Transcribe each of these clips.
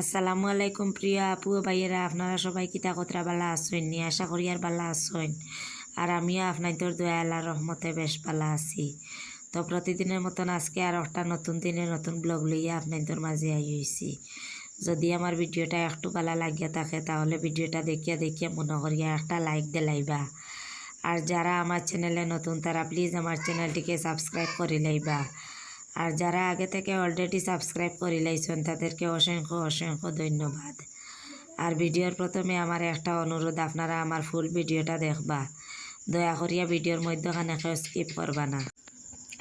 আসসালামু আলাইকুম প্রিয় আপু ভাইয়েরা। আপনারা সবাই কিতা কতরা বালা আসছেন নি আশা করি আর বালা আসছেন আর আমিও আপনাদের দয়া আল্লাহ রহমতে বেশ বালা আছি। তো প্রতিদিনের মতন আজকে আর একটা নতুন দিনে নতুন ব্লগ লইয়া আপনাদের মাঝে আই হয়েছি যদি আমার ভিডিওটা একটু ভালো লাগিয়া থাকে, তাহলে ভিডিওটা দেখিয়া দেখিয়া মনে করিয়া একটা লাইক দিলাইবা আর যারা আমার চ্যানেলে নতুন, তারা প্লিজ আমার চ্যানেলটিকে সাবস্ক্রাইব করে লাইবা। আর যারা আগে থেকে অলরেডি সাবস্ক্রাইব করে লাইছেন, তাদেরকে অসংখ্য অসংখ্য ধন্যবাদ। আর ভিডিওর প্রথমে আমার একটা অনুরোধ, আপনারা আমার ফুল ভিডিওটা দেখবা। দয়া করিয়া ভিডিওর মধ্যখানে স্কিপ করবা না।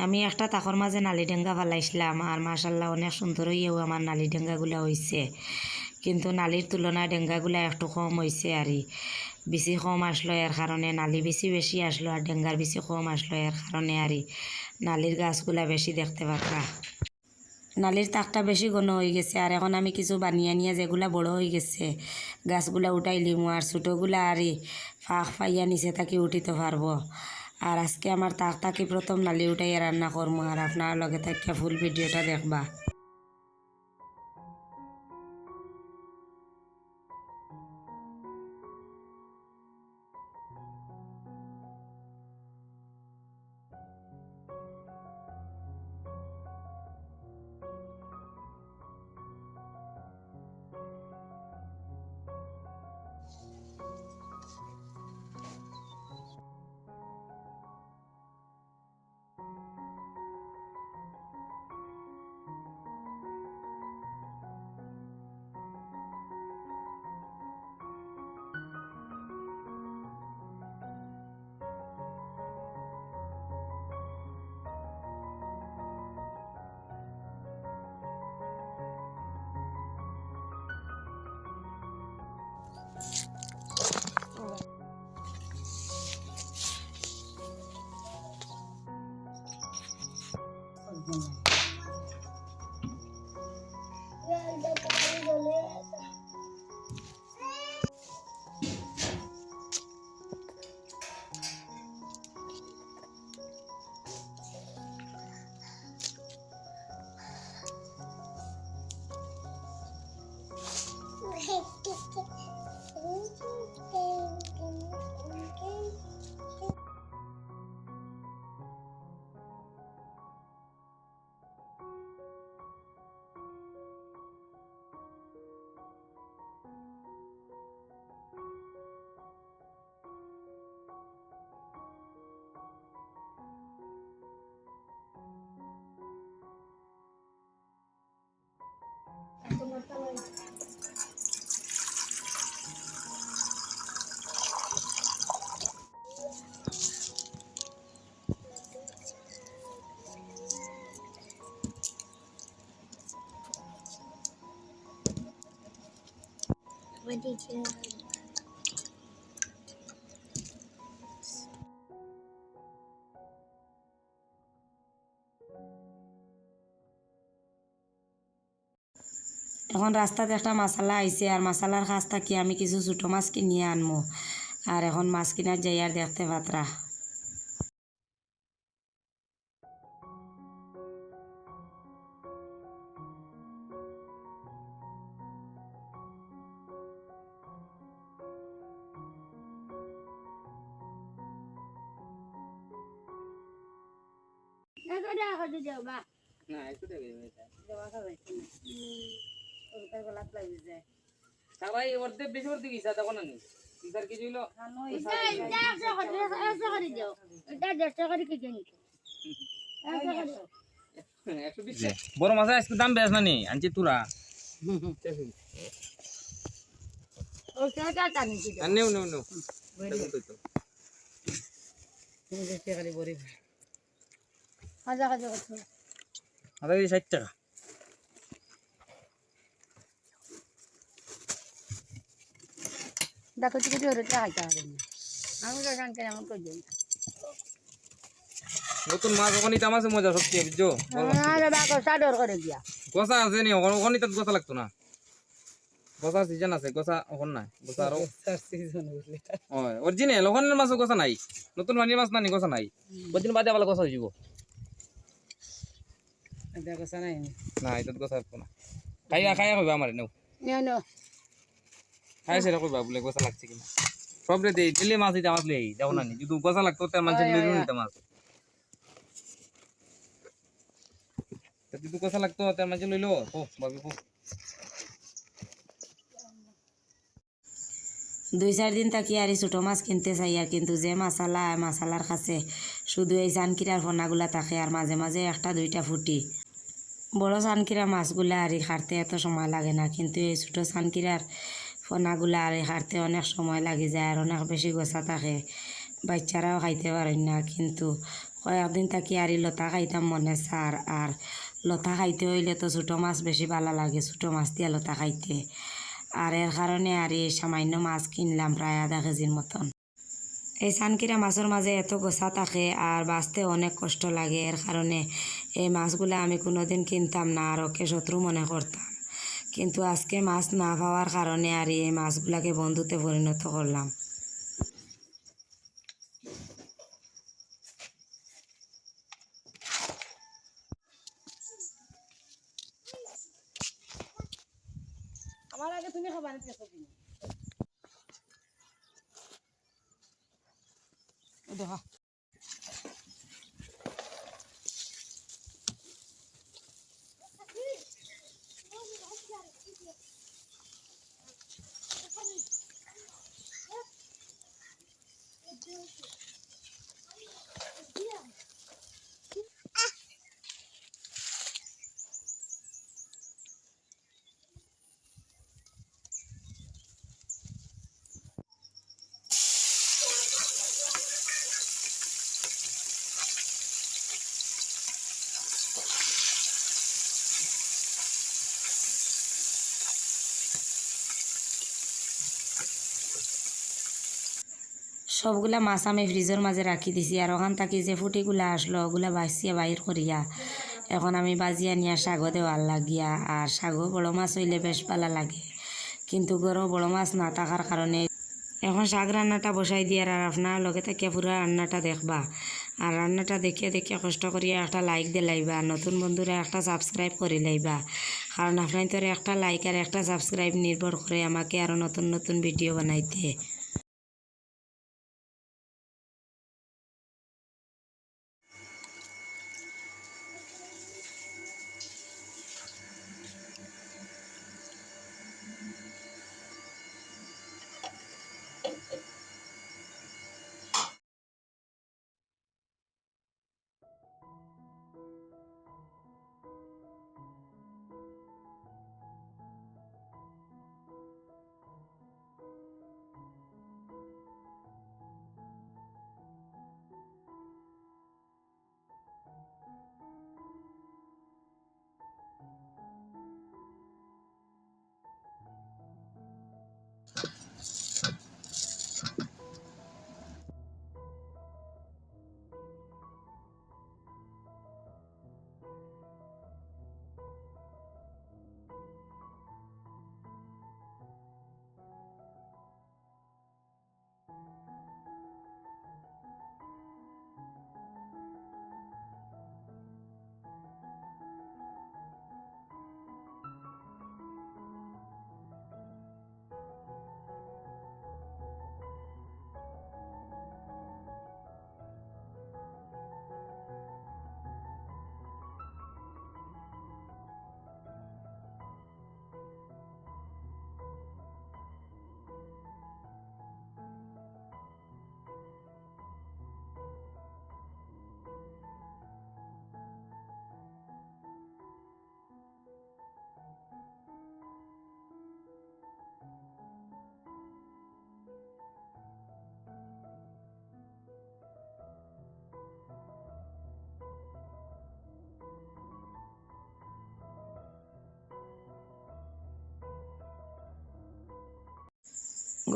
আমি একটা তাকর মাঝে নালি ডেঙ্গা ফালাইছিলাম, আর মাশাল্লাহ অনেক সুন্দর হইয়াও আমার নালি ডেঙ্গাগুলা হয়েছে কিন্তু নালির তুলনায় ডেঙ্গাগুলা একটু কম হয়েছে আর বেশি কম আসলো এর কারণে, নালি বেশি বেশি আসলো, আর ডেঙ্গার বেশি কম আসলো এর কারণে আর নালির গাছগুলা বেশি দেখতে পারবা নালির তাকটা বেশি ঘন হয়ে গেছে আর এখন আমি কিছু বানিয়ে নিয়ে যেগুলা বড় হয়ে গেছে, গাছগুলা উঠাই লিমু আর ছোটোগুলা আর ফাঁক পাইয়া নিচে থাকি উঠিতে পারব। আর আজকে আমার তাক তাকে প্রথম নালি উঠাইয়া রান্না করব আর আপনার লগে থাকিয়া ফুল ভিডিওটা দেখবা। Gel de kapıyı এখন রাস্তাতে একটা মশালা আইছে আর মশালার কাছ থাকি আমি কিছু ছোটো মাছ কিনিয়ে আনব আর এখন মাছ কিনার যাই আর দেখতে পাত্রা সবাই অর্ধেক বেশি অর্ধেক গেছে তখন আনি aku kini. একশো বড় মাছের আজকে দাম বেশ না নি? আনছি তুরা। নেও. আদা কেজি ষাট টাকা। Kau cukup dia dah cakap kan. Aku dah kan kan aku kerja. নতুন মাছ ওখানে তাম আছে মজা সবচেয়ে বুঝছ? dah kau sadar kau dia. গসা আছে নি ওখানে তার গসা লাগতো না। গসার সিজন আছে গসা ওখানে নাই গসা আরও হয় অরিজিনাল ওখানের মাছ গসা নাই। নতুন পানির মাছ নানি গসা নাই। কদিন বাদে আবার গসা হইব না? এটা গসা না। খাইয়া খাইয়া হবে আমার নেও। নো নো সেটা কইবা বলে গোসা লাগছে কিনা? সব দেই দিলে মাছ দিতে মাছ লেই যাও না যদি গোসা লাগতো তার মানুষের লিরু নিতে মাছ। যদি গোসা লাগতো তার মানুষের লইলো ও ভাবি ও দুই চার দিন থাকি আর ছোটো মাছ কিনতে চাই আর কিন্তু যে মাসালা মাসালার কাছে শুধু এই চানকিরার ফোনাগুলা থাকে আর মাঝে মাঝে একটা দুইটা ফুটি। বড় চানকিরা মাছগুলা আর খাটতে এত সময় লাগে না কিন্তু এই ছোটো চানকিরার ফোনাগুলা আর খাটতে অনেক সময় লাগে যায় আর অনেক বেশি গোছা থাকে। বাচ্চারাও খাইতে পারেন না, কিন্তু কয়েকদিন থাকি আর লতা খাইতাম মনে সার আর লতা খাইতে হইলে তো ছোটো মাছ বেশি ভালো লাগে, ছোটো মাছ দিয়া লতা খাইতে। আর এর কারণে আর এই সামান্য মাছ কিনলাম প্রায় আধা কেজির মতন। এই সানকিরা মাছের মাঝে এত গোসা থাকে আর বাঁচতে অনেক কষ্ট লাগে। এর কারণে এই মাছগুলো আমি কোনোদিন কিনতাম না আর ওকে শত্রু মনে করতাম। কিন্তু আজকে মাছ না পাওয়ার কারণে আর এই মাছগুলাকে বন্ধুতে পরিণত করলাম আমার আগে তুমি খাবার পেছো কিনা দেখা সবগুলা মাছ আমি ফ্রিজের মাঝে রাখি দিছি আর ওখান থাকি যে ফুটিগুলা আসলো, ওগুলা বাছিয়া বাইর করিয়া এখন আমি বাজিয়া নিয়া শাগও দেওয়ার লাগিয়া আর শাগও বড় মাছ হইলে বেশ পালা লাগে। কিন্তু গরো বড় মাছ না থাকার কারণে এখন শাক রান্নাটা বসাই দিয়ার আর আপনার লগে থেকে পুরো রান্নাটা দেখবা। আর রান্নাটা দেখে দেখে কষ্ট করিয়া একটা লাইক দিয়ে লাইবা, নতুন বন্ধুরা একটা সাবস্ক্রাইব করে লাইবা। কারণ আপনার তোর একটা লাইক আর একটা সাবস্ক্রাইব নির্ভর করে আমাকে আরও নতুন নতুন ভিডিও বানাইতে।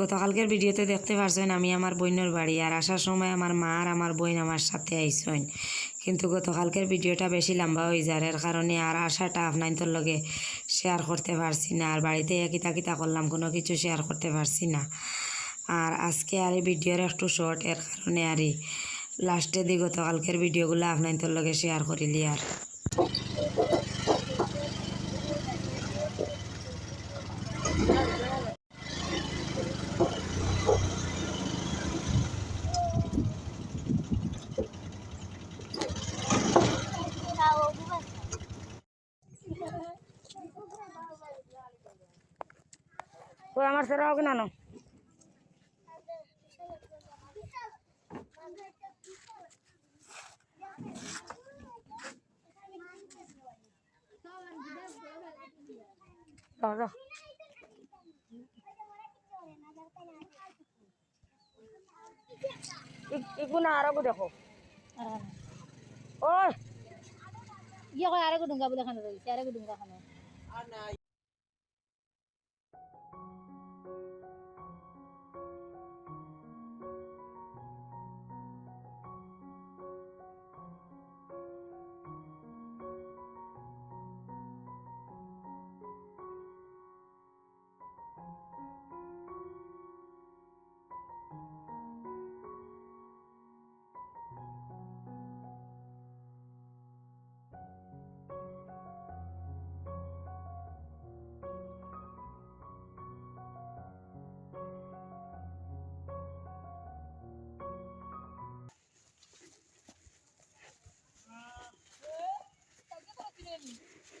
গতকালকের ভিডিওতে দেখতে পারছেন আমি আমার বোনের বাড়ি আর আসার সময় আমার মা আর আমার বোন আমার সাথে আইসেন কিন্তু গতকালকের ভিডিওটা বেশি লম্বা হয়ে যায়, এর কারণে আর আসাটা আপনার লগে শেয়ার করতে পারছি না আর বাড়িতে কিতা কিতা করলাম, কোনো কিছু শেয়ার করতে পারছি না। আর আজকে আর এই ভিডিওর একটু শর্ট এর কারণে আর লাস্টে দিয়ে গতকালকের ভিডিওগুলো আপনার লগে শেয়ার করিলি আর। ও আমার সেরাও কিনা নো যাও যাও ইকু না আরও দেখো। ওই। ইয়ে কয় আরেকো ডুঙ্গা বলে খানো রয়েছে আরেকো ডুঙ্গা খানো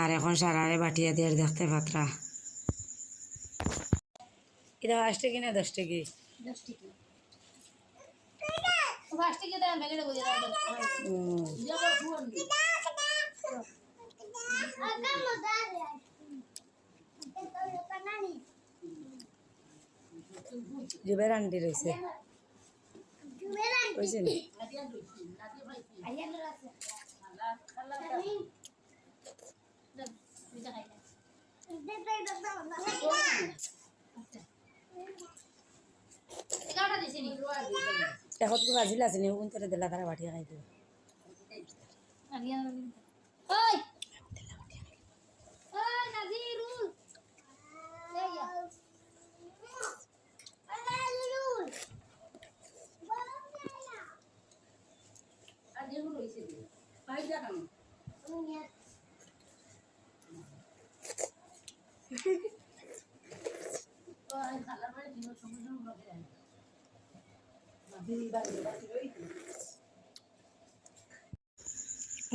আর এখন সারারে বাটিয়া দিয়ে দেখতে পাত্রা। এটা আসতে কিনা দশ টাকি? ফার্স্টে গিয়ে দেন ব্যাগেটা বুঝে দাও জুবের আন্টি রয়েছে। বুঝছেন নি এখন তো বাজিল আছে নি কোন তোরে দিলা তারা বাটিয়া খাইতে ওই! ওই নাজিরুল এই ইয়া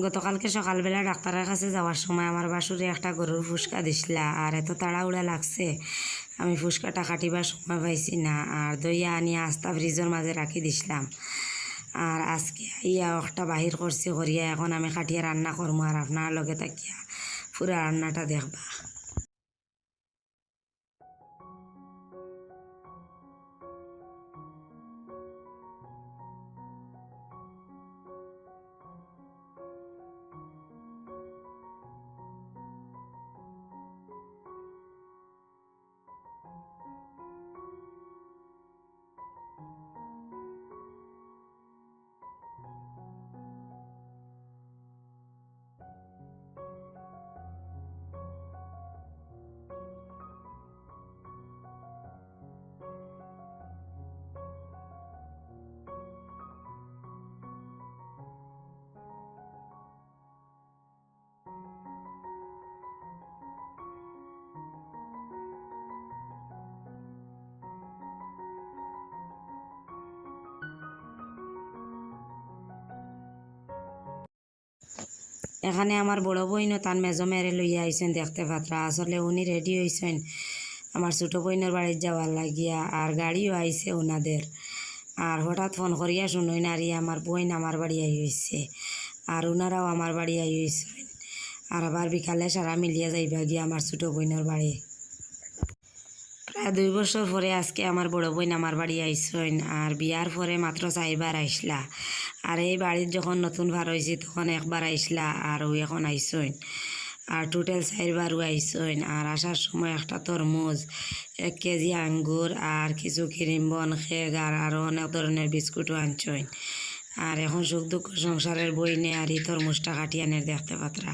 গতকালকে সকালবেলা ডাক্তারের কাছে যাওয়ার সময় আমার বাসুরে একটা গরুর ফুসকা দিছিলা আর এত তাড়াহুড়া লাগছে। আমি ফুসকাটা কাটিবার সময় পাইছি না আর দইয়া আনিয়া আস্তা ফ্রিজের মাঝে রাখি দিছিলাম। আর আজকে ইয়া একটা বাহির করছি করিয়া, এখন আমি কাটিয়া রান্না করব আর আপনার লগে তাকিয়া পুরা রান্নাটা দেখবা। এখানে আমার বড় বইনও তার মেজো মেরে লইয়া আইসেন দেখতে পাত্রা। আসলে উনি রেডি হয়েছেন আমার ছোটো বইনের বাড়ির যাওয়ার লাগিয়া, আর গাড়িও আইছে ওনাদের আর হঠাৎ ফোন করিয়া শুনই নারী আমার বইন আমার বাড়ি আই হয়েছে আর ওনারাও আমার বাড়ি আই হয়েছেন আর আবার বিকালে সারা মিলিয়া যাইবা গিয়া আমার ছোটো বইনের বাড়ি। প্রায় দুই বছর পরে আজকে আমার বড় বোন আমার বাড়ি আইসইন, আর বিয়ার পরে মাত্র চাইবার আইসলা। আর এই বাড়ির যখন নতুন ভার হয়েছি তখন একবার আইসলা, আর ও এখন আইসইন। আর টোটাল চারবারও আইসইন, আর আসার সময় একটা তরমুজ, এক কেজি আঙ্গুর, আর কিছু ক্রিম বন, খেগ, আর আরও অনেক ধরনের বিস্কুটও আনছইন আর এখন সুখ দুঃখ সংসারের বই নে, আর এই তরমুজটা কাটিয়ানের দেখতে পাত্রা।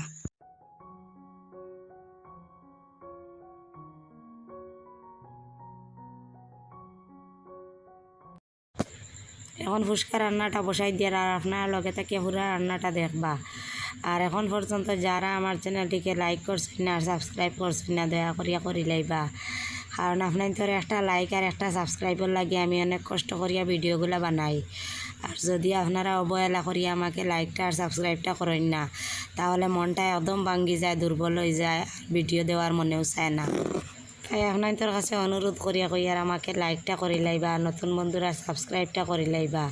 এখন ফুচকা রান্নাটা বসাই দিয়ে আর আপনার লগে থেকে পুরা রান্নাটা দেখবা। আর এখন পর্যন্ত যারা আমার চ্যানেলটিকে লাইক করছেন না আর সাবস্ক্রাইব করছেন না, দয়া করিয়া করি লাইবা। কারণ আপনার তোর একটা লাইক আর একটা সাবস্ক্রাইবার লাগে আমি অনেক কষ্ট করিয়া ভিডিওগুলো বানাই। আর যদি আপনারা অবহেলা করিয়া আমাকে লাইকটা আর সাবস্ক্রাইবটা করেন না, তাহলে মনটা একদম ভাঙ্গি যায়, দুর্বল হয়ে যায় ভিডিও দেওয়ার মনেও চায় না। তাই আপনাদের কাছে অনুরোধ করিয়া আর আমাকে লাইকটা করে লাইবা, নতুন বন্ধুরা সাবস্ক্রাইবটা করে লাইবা।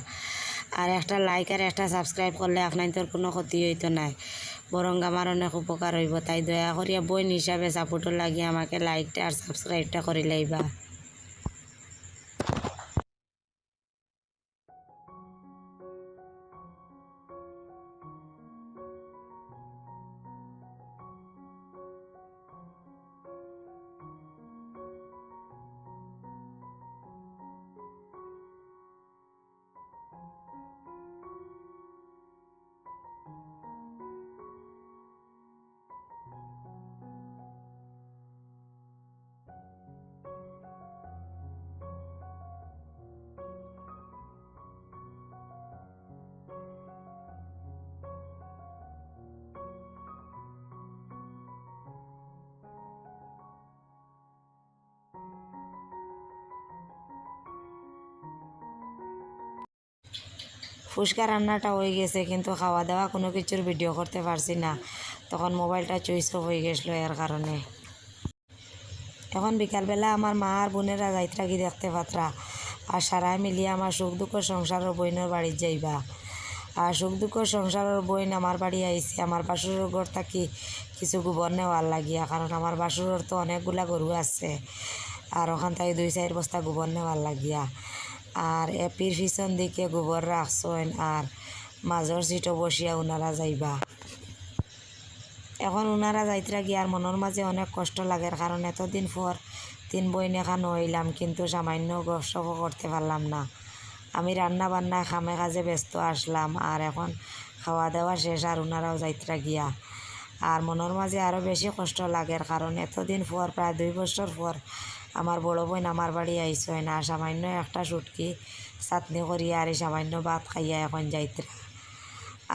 আর একটা লাইক আর একটা সাবস্ক্রাইব করলে আপনাদের কোনো ক্ষতি হইতো নাই। বরং আমার অনেক উপকার হইব, তাই দয়া করিয়া বইন হিসাবে সাপোর্টও লাগিয়ে আমাকে লাইকটা আর সাবস্ক্রাইবটা করে লাইবা। ফুচকা রান্নাটা হয়ে গেছে, কিন্তু খাওয়া দাওয়া কোনো কিছুর ভিডিও করতে পারছি না। তখন মোবাইলটা চুইস অফ হয়ে গেছিল এর কারণে। এখন বিকালবেলা আমার মা আর বোনেরা যাইত্রা কি দেখতে পাত্রা? আর সারাই মিলিয়ে আমার সুখ দুঃখ সংসারের বইনের বাড়ির যাইবা। আর সুখ দুঃখ সংসারের বইন আমার বাড়ি আইসি আমার বাসুরের ঘর থাকি কিছু গোবর নেওয়ার লাগিয়া, কারণ আমার বাসুরের তো অনেকগুলা গরু আছে। আর ওখান থেকে দুই চার বস্তা গোবর নেওয়ার লাগিয়া। আর এপির পিছন দিকে গোবর রাখছেন আর মাঝর সিটও বসিয়া ওনারা যাইবা। এখন ওনারা যাইতরা আর মনের মাঝে অনেক কষ্ট লাগে কারণ এতদিন পর তিন বই নেখানো হইলাম কিন্তু সামান্য গপসপও করতে পারলাম না। আমি রান্না বান্না খামে কাজে ব্যস্ত আসলাম আর এখন খাওয়া দাওয়া শেষ আর ওনারাও যাইতরা গিয়া। আর মনের মাঝে আরও বেশি কষ্ট লাগে কারণ এতদিন পর প্রায় দুই বছর পর আমার বড় বোন আমার বাড়ি আইসই না, সামান্য একটা সুটকি চাটনি করিয়া আর এই সামান্য ভাত খাইয়া এখন যাইতরা।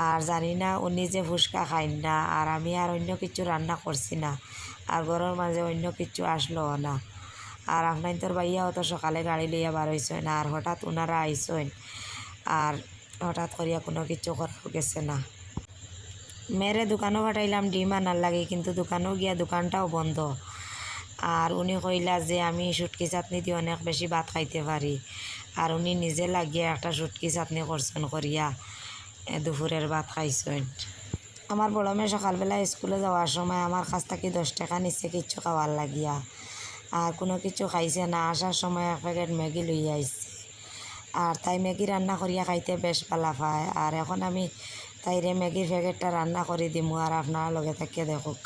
আর জানি না, উনি যে ফুচকা খাই না, আর আমি আর অন্য কিছু রান্না করছি না, আর ঘরের মাঝে অন্য কিছু আসলো না। আর আপনার তোর ভাইয়া অত সকালে গাড়ি লইয়া বার হয়েছেন আর হঠাৎ ওনারা আইসেন, আর হঠাৎ করিয়া কোনো কিছু করা গেছে না। মেরে দোকানও পাঠাইলাম, ডিম আনার লাগে, কিন্তু দোকানেও গিয়া দোকানটাও বন্ধ। আর উনি কইলা যে আমি সুটকি চাটনি দিয়ে অনেক বেশি ভাত খাইতে পারি। আর উনি নিজে লাগিয়ে একটা সুটকি চাটনি করছেন করিয়া দুপুরের ভাত খাইছেন। আমার বড় মেয়ে সকালবেলা স্কুলে যাওয়ার সময় আমার কাছ থেকে দশ টাকা নিচ্ছে, কিচ্ছু খাওয়ার লাগিয়া। আর কোনো কিছু খাইছে না, আসার সময় এক প্যাকেট ম্যাগি লইয়া আইছে। আর তাই ম্যাগি রান্না করিয়া খাইতে বেশ পালা পায়। আর এখন আমি তাইরে ম্যাগির প্যাকেটটা রান্না করে দিমু, আর আপনার লগে থাকিয়ে দেখুক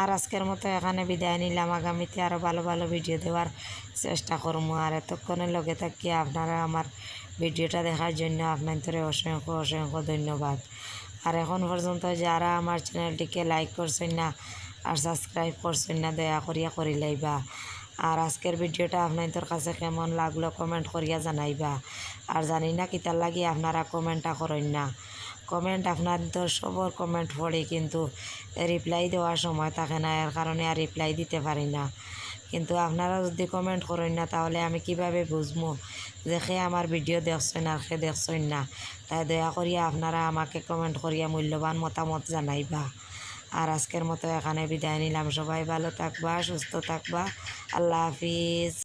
আর আজকের মতো এখানে বিদায় নিলাম। আগামীতে আরও ভালো ভালো ভিডিও দেওয়ার চেষ্টা করব। আর এতক্ষণের লগে থাকিয়ে আপনারা আমার ভিডিওটা দেখার জন্য আপনাদের অসংখ্য অসংখ্য ধন্যবাদ। আর এখন পর্যন্ত যারা আমার চ্যানেলটিকে লাইক করছেন না আর সাবস্ক্রাইব করছেন না, দয়া করিয়া করি লাইবা। আর আজকের ভিডিওটা আপনাদের কাছে কেমন লাগল কমেন্ট করিয়া জানাইবা। আর জানি না কিতার লাগি আপনারা কমেন্টটা করেন না। কমেন্ট আপনাদের সবর কমেন্ট পড়ে, কিন্তু রিপ্লাই দেওয়ার সময় থাকে না, এর কারণে আর রিপ্লাই দিতে পারি না। কিন্তু আপনারা যদি কমেন্ট করেন না, তাহলে আমি কীভাবে বুঝব যে আমার ভিডিও দেখছেন আর সে দেখছেন না? তাই দয়া করিয়া আপনারা আমাকে কমেন্ট করিয়া মূল্যবান মতামত জানাইবা। আর আজকের মতো এখানে বিদায় নিলাম। সবাই ভালো থাকবা, সুস্থ থাকবা। আল্লাহ হাফিজ।